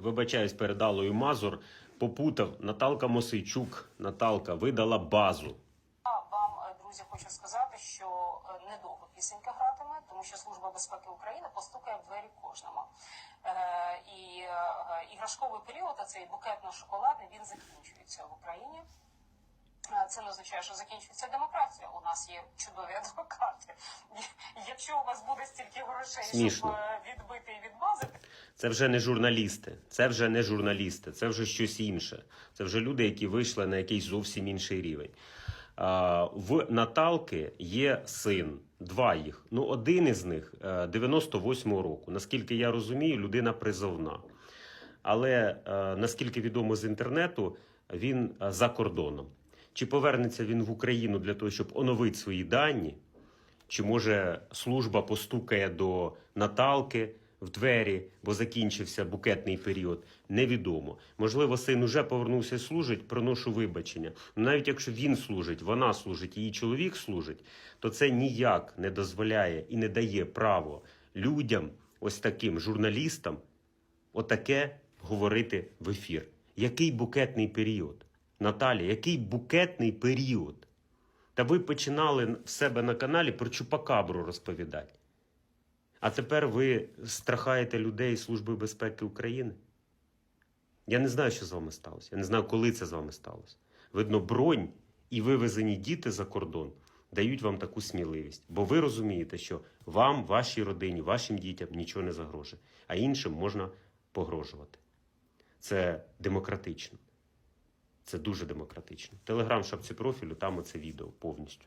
Вибачаюсь перед Аллою Мазур. Попутав Наталка Мосейчук. Наталка видала базу. А вам, е, друзі, хочу сказати, що е, недовго пісенька гратиме, тому що Служба безпеки України постукає в двері кожному. Е, і е, іграшковий період, а цей букетно-шоколадний, він закінчується в Україні. Це не означає, що закінчується демократія. У нас є чудові адвокати. Якщо у вас буде стільки грошей, Смішно. щоб е, відбити і відмазати, Це вже не журналісти, це вже не журналісти, це вже щось інше. Це вже люди, які вийшли на якийсь зовсім інший рівень. В Наталки є син, два їх. Ну, один із них е, 98-го року. Наскільки я розумію, людина призовна. Але е, наскільки відомо з інтернету, він е, за кордоном. Чи повернеться він в Україну для того, щоб оновити свої дані? Чи може служба постукає до Наталки в двері, бо закінчився букетний період? Невідомо. Можливо, син уже повернувся і служить, проношу вибачення. Ну, Навіть якщо він служить, вона служить, її чоловік служить, то це ніяк не дозволяє і не дає право людям, ось таким журналістам, отаке говорити в ефір. Який букетний період? Наталі, який букетний період? Та ви починали в себе на каналі про Чупакабру розповідати. А тепер ви страхаєте людей Служби безпеки України? Я не знаю, що з вами сталося. Я не знаю, коли це з вами сталося. Видно, бронь і вивезені діти за кордон дають вам таку сміливість. Бо ви розумієте, що вам, вашій родині, вашим дітям нічого не загрожує, а іншим можна погрожувати. Це демократично. Це дуже демократично. Телеграм шапці профілю, там оце відео повністю.